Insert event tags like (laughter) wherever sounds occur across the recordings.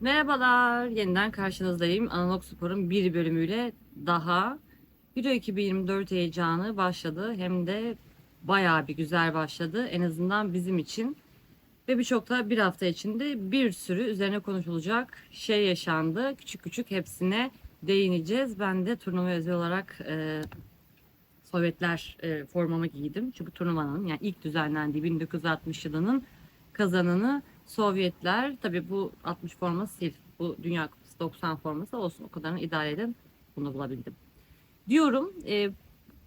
Merhabalar, yeniden karşınızdayım. Analog Spor'un bir bölümüyle daha Euro 2024 heyecanı başladı. Hem de bayağı bir güzel başladı. En azından bizim için. Ve birçok da bir hafta içinde bir sürü üzerine konuşulacak şey yaşandı. Küçük küçük hepsine değineceğiz. Ben de turnuva özel olarak e, Sovyetler e, formamı giydim. Çünkü turnuvanın yani ilk düzenlendiği 1960 yılının kazananı Sovyetler. Tabii bu 60 forması değil. Bu Dünya Kupası 90 forması olsun. O kadarını idare edin. Bunu bulabildim. Diyorum e,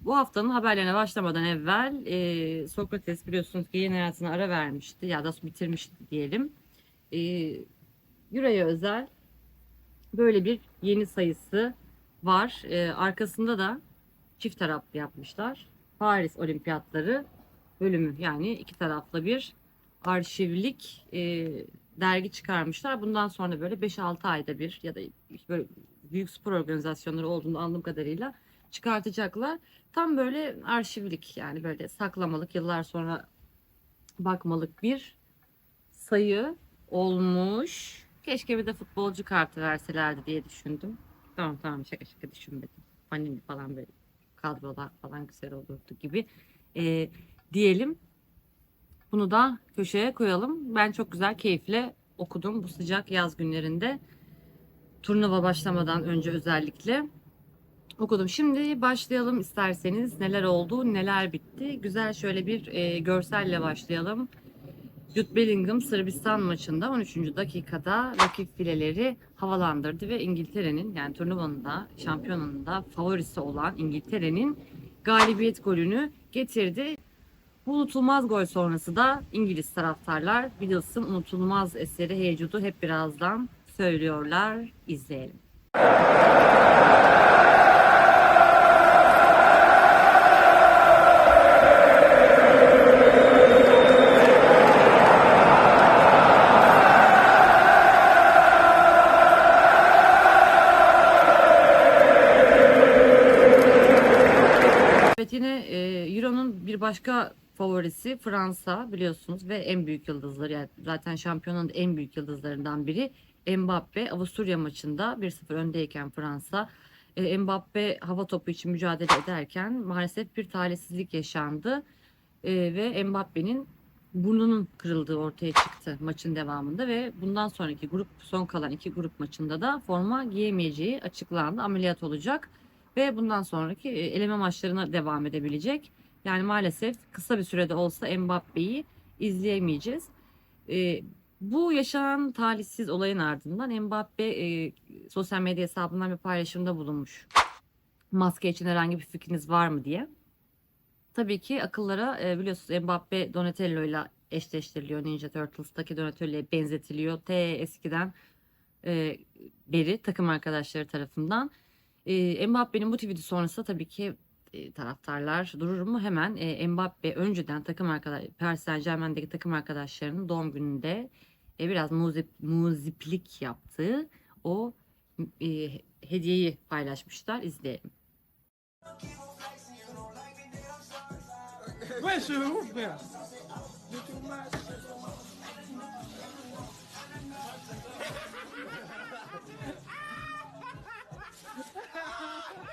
bu haftanın haberlerine başlamadan evvel e, Sokrates biliyorsunuz ki yeni hayatına ara vermişti. Ya da bitirmişti diyelim. E, Euro'ya özel böyle bir yeni sayısı var. E, arkasında da çift taraflı yapmışlar. Paris Olimpiyatları bölümü yani iki taraflı bir arşivlik e, dergi çıkarmışlar. Bundan sonra böyle 5-6 ayda bir ya da böyle büyük spor organizasyonları olduğunu anladığım kadarıyla çıkartacaklar. Tam böyle arşivlik yani böyle saklamalık yıllar sonra bakmalık bir sayı olmuş. Keşke bir de futbolcu kartı verselerdi diye düşündüm. Tamam tamam şaka şaka düşünmedim. Panini falan böyle kadrolar falan güzel olurdu gibi e, diyelim. Bunu da köşeye koyalım. Ben çok güzel keyifle okudum bu sıcak yaz günlerinde. Turnuva başlamadan önce özellikle okudum. Şimdi başlayalım isterseniz. Neler oldu, neler bitti. Güzel şöyle bir e, görselle başlayalım. Jude Bellingham Sırbistan maçında 13. dakikada rakip fileleri havalandırdı ve İngiltere'nin yani turnuvanın da şampiyonanın da favorisi olan İngiltere'nin galibiyet golünü getirdi. Bu unutulmaz gol sonrası da İngiliz taraftarlar Beatles'ın unutulmaz eseri Hey Jude'u hep birazdan söylüyorlar. İzleyelim. Evet yine e, Euro'nun bir başka favorisi Fransa biliyorsunuz ve en büyük yıldızları. Yani zaten şampiyonun en büyük yıldızlarından biri Mbappe. Avusturya maçında 1-0 öndeyken Fransa e, Mbappe hava topu için mücadele ederken maalesef bir talihsizlik yaşandı. E, ve Mbappe'nin burnunun kırıldığı ortaya çıktı maçın devamında ve bundan sonraki grup son kalan iki grup maçında da forma giyemeyeceği açıklandı. Ameliyat olacak ve bundan sonraki e, eleme maçlarına devam edebilecek. Yani maalesef kısa bir sürede olsa Mbappe'yi izleyemeyeceğiz. E, bu yaşanan talihsiz olayın ardından Mbappe e, sosyal medya hesabından bir paylaşımda bulunmuş. Maske için herhangi bir fikriniz var mı diye. Tabii ki akıllara e, biliyorsunuz Mbappe Donatello ile eşleştiriliyor. Ninja Turtles'taki Donatello'ya benzetiliyor. T eskiden e, beri takım arkadaşları tarafından. E, Mbappe'nin bu tweet'i sonrası tabii ki taraftarlar durur mu? Hemen e, Mbappe önceden takım arkadaş Paris Saint Germain'deki takım arkadaşlarının doğum gününde e, biraz muzip, muziplik yaptığı o e, hediyeyi paylaşmışlar. İzleyelim.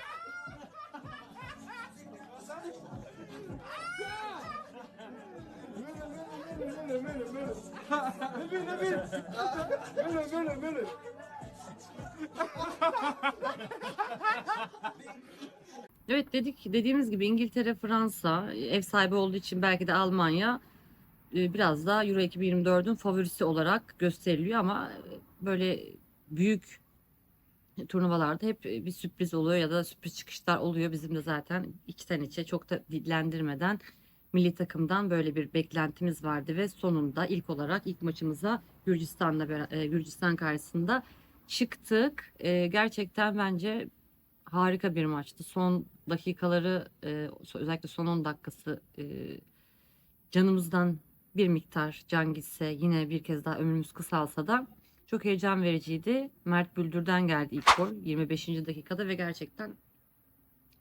(laughs) Je ouf, frère. Böyle böyle böyle. Evet dedik dediğimiz gibi İngiltere, Fransa ev sahibi olduğu için belki de Almanya e, biraz daha Euro 2024'ün favorisi olarak gösteriliyor ama e, böyle büyük turnuvalarda hep bir sürpriz oluyor ya da sürpriz çıkışlar oluyor. Bizim de zaten içten içe çok da dillendirmeden milli takımdan böyle bir beklentimiz vardı ve sonunda ilk olarak ilk maçımıza Gürcistan'la e, Gürcistan karşısında çıktık. E, gerçekten bence harika bir maçtı. Son dakikaları e, özellikle son 10 dakikası canımızdan bir miktar can gitse yine bir kez daha ömrümüz kısalsa da çok heyecan vericiydi. Mert Büldür'den geldi ilk gol 25. dakikada ve gerçekten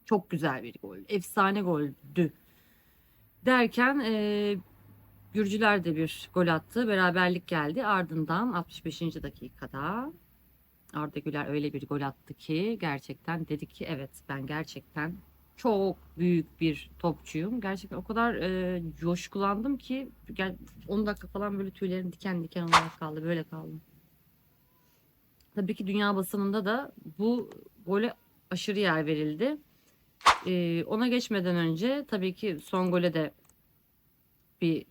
çok güzel bir gol. Efsane goldü. Derken e, Gürcüler de bir gol attı. Beraberlik geldi. Ardından 65. dakikada Arda Güler öyle bir gol attı ki gerçekten dedi ki evet ben gerçekten çok büyük bir topçuyum. Gerçekten o kadar e, coşkulandım ki gel 10 dakika falan böyle tüylerim diken diken olarak kaldı. Böyle kaldım. Tabii ki dünya basınında da bu gole aşırı yer verildi. E, ona geçmeden önce tabii ki son gole de bir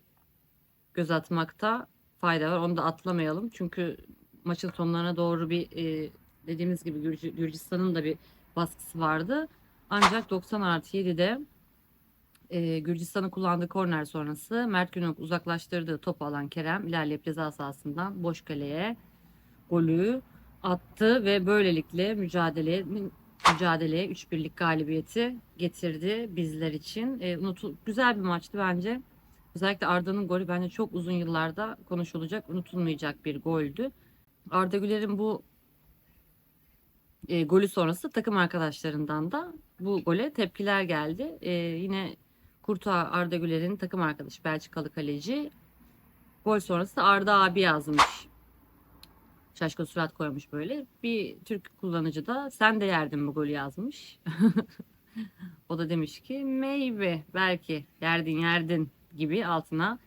göz atmakta fayda var. Onu da atlamayalım. Çünkü maçın sonlarına doğru bir e, dediğimiz gibi Gürcü- Gürcistan'ın da bir baskısı vardı. Ancak 90 artı 7'de e, Gürcistan'ın kullandığı korner sonrası Mert Günok uzaklaştırdığı topu alan Kerem ilerleyip ceza sahasından boş kaleye golü attı ve böylelikle mücadeleye mücadeleye 3-1'lik galibiyeti getirdi bizler için. E, unutul güzel bir maçtı bence. Özellikle Arda'nın golü bence çok uzun yıllarda konuşulacak, unutulmayacak bir goldü. Arda Güler'in bu e, golü sonrası takım arkadaşlarından da bu gole tepkiler geldi. E, yine Kurtuğa Arda Güler'in takım arkadaşı Belçikalı kaleci gol sonrası Arda abi yazmış. Şaşkın surat koymuş böyle. Bir Türk kullanıcı da sen de yerdin bu golü yazmış. (laughs) o da demiş ki maybe belki yerdin yerdin gibi altına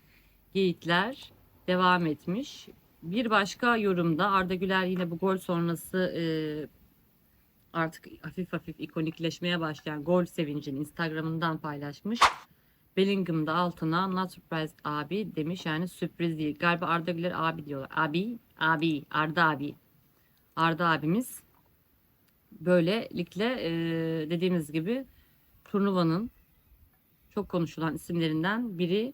geyikler devam etmiş. Bir başka yorumda Arda Güler yine bu gol sonrası e, artık hafif hafif ikonikleşmeye başlayan gol sevincini Instagram'ından paylaşmış. Bellingham da altına not surprised abi demiş yani sürpriz değil. Galiba Arda Güler abi diyorlar. Abi, abi, Arda abi. Arda abimiz böylelikle e, dediğimiz gibi turnuvanın çok konuşulan isimlerinden biri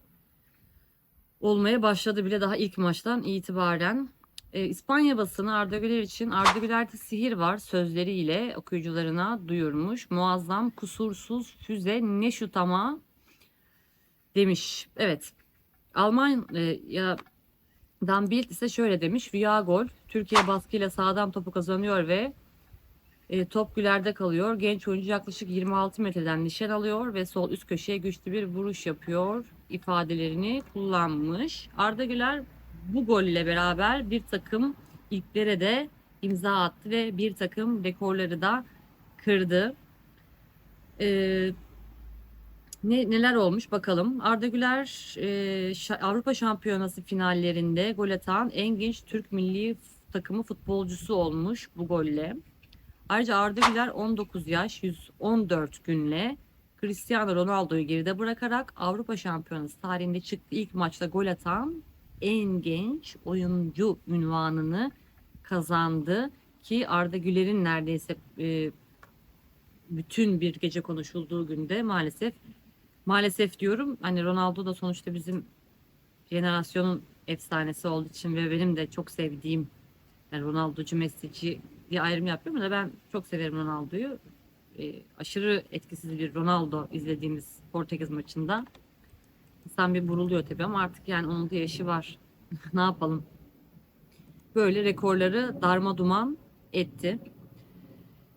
olmaya başladı bile daha ilk maçtan itibaren. E, İspanya basını Arda Güler için Arda Güler'de sihir var sözleriyle okuyucularına duyurmuş. Muazzam, kusursuz, füze, ne şut ama demiş. Evet. Almanya'dan Bild ise şöyle demiş. Rüya gol. Türkiye baskıyla sağdan topu kazanıyor ve e, top Güler'de kalıyor. Genç oyuncu yaklaşık 26 metreden nişan alıyor ve sol üst köşeye güçlü bir vuruş yapıyor ifadelerini kullanmış. Arda Güler bu gol ile beraber bir takım ilklere de imza attı ve bir takım rekorları da kırdı. Ee, ne, neler olmuş bakalım. Arda Güler e, Avrupa Şampiyonası finallerinde gol atan en genç Türk milli takımı futbolcusu olmuş bu golle. Ayrıca Arda Güler 19 yaş 114 günle Cristiano Ronaldo'yu geride bırakarak Avrupa Şampiyonası tarihinde çıktığı ilk maçta gol atan en genç oyuncu ünvanını kazandı ki Arda Güler'in neredeyse e, bütün bir gece konuşulduğu günde maalesef maalesef diyorum hani Ronaldo da sonuçta bizim jenerasyonun efsanesi olduğu için ve benim de çok sevdiğim yani Ronaldo'cu Messi'ci diye ayrım yapıyorum da ben çok severim Ronaldo'yu. E, aşırı etkisiz bir Ronaldo izlediğimiz Portekiz maçında. İnsan bir buruluyor tabii ama artık yani onun da yaşı var. (laughs) ne yapalım? Böyle rekorları darma duman etti.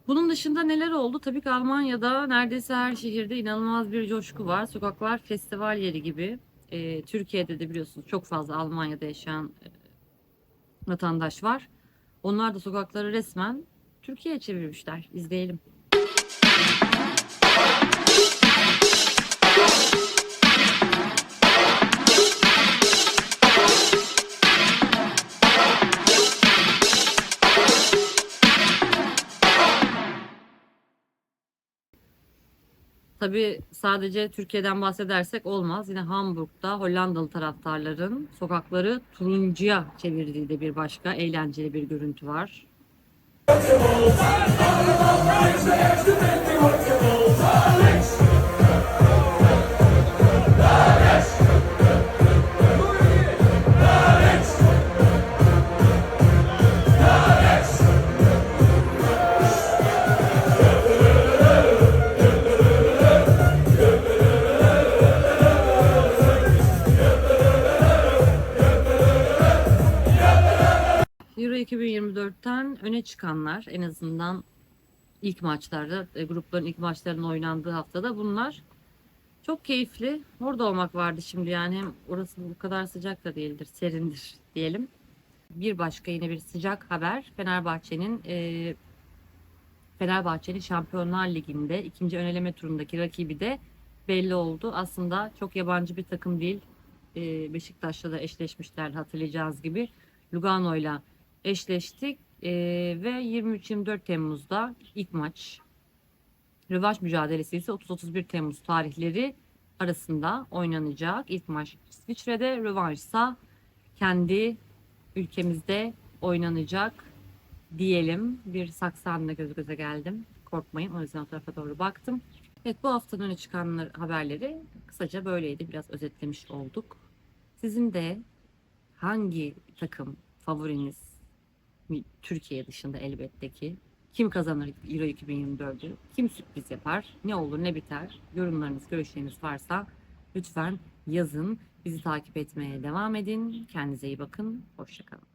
Bunun dışında neler oldu? Tabii ki Almanya'da neredeyse her şehirde inanılmaz bir coşku var. Sokaklar festival yeri gibi. E, Türkiye'de de biliyorsunuz çok fazla Almanya'da yaşayan e, vatandaş var. Onlar da sokakları resmen Türkiye'ye çevirmişler. İzleyelim. Tabii sadece Türkiye'den bahsedersek olmaz. Yine Hamburg'da Hollandalı taraftarların sokakları turuncuya çevirdiği de bir başka eğlenceli bir görüntü var. 2024'ten öne çıkanlar en azından ilk maçlarda, e, grupların ilk maçlarının oynandığı haftada bunlar Çok keyifli. Orada olmak vardı şimdi yani. Hem orası bu kadar sıcak da değildir, serindir (laughs) diyelim. Bir başka yine bir sıcak haber. Fenerbahçe'nin e, Fenerbahçe'nin Şampiyonlar Ligi'nde ikinci öneleme turundaki rakibi de belli oldu. Aslında çok yabancı bir takım değil. E, Beşiktaş'la da eşleşmişler hatırlayacağınız gibi. Lugano'yla eşleştik E, ve 23-24 Temmuz'da ilk maç rövanş mücadelesi ise 30-31 Temmuz tarihleri arasında oynanacak. İlk maç İsviçre'de, rövanşsa kendi ülkemizde oynanacak diyelim. Bir saksanla göz göze geldim. Korkmayın o yüzden o tarafa doğru baktım. Evet bu haftanın öne çıkan haberleri kısaca böyleydi. Biraz özetlemiş olduk. Sizin de hangi takım favoriniz Türkiye dışında elbette ki kim kazanır Euro 2024'ü? Kim sürpriz yapar? Ne olur ne biter? Yorumlarınız, görüşleriniz varsa lütfen yazın. Bizi takip etmeye devam edin. Kendinize iyi bakın. Hoşçakalın.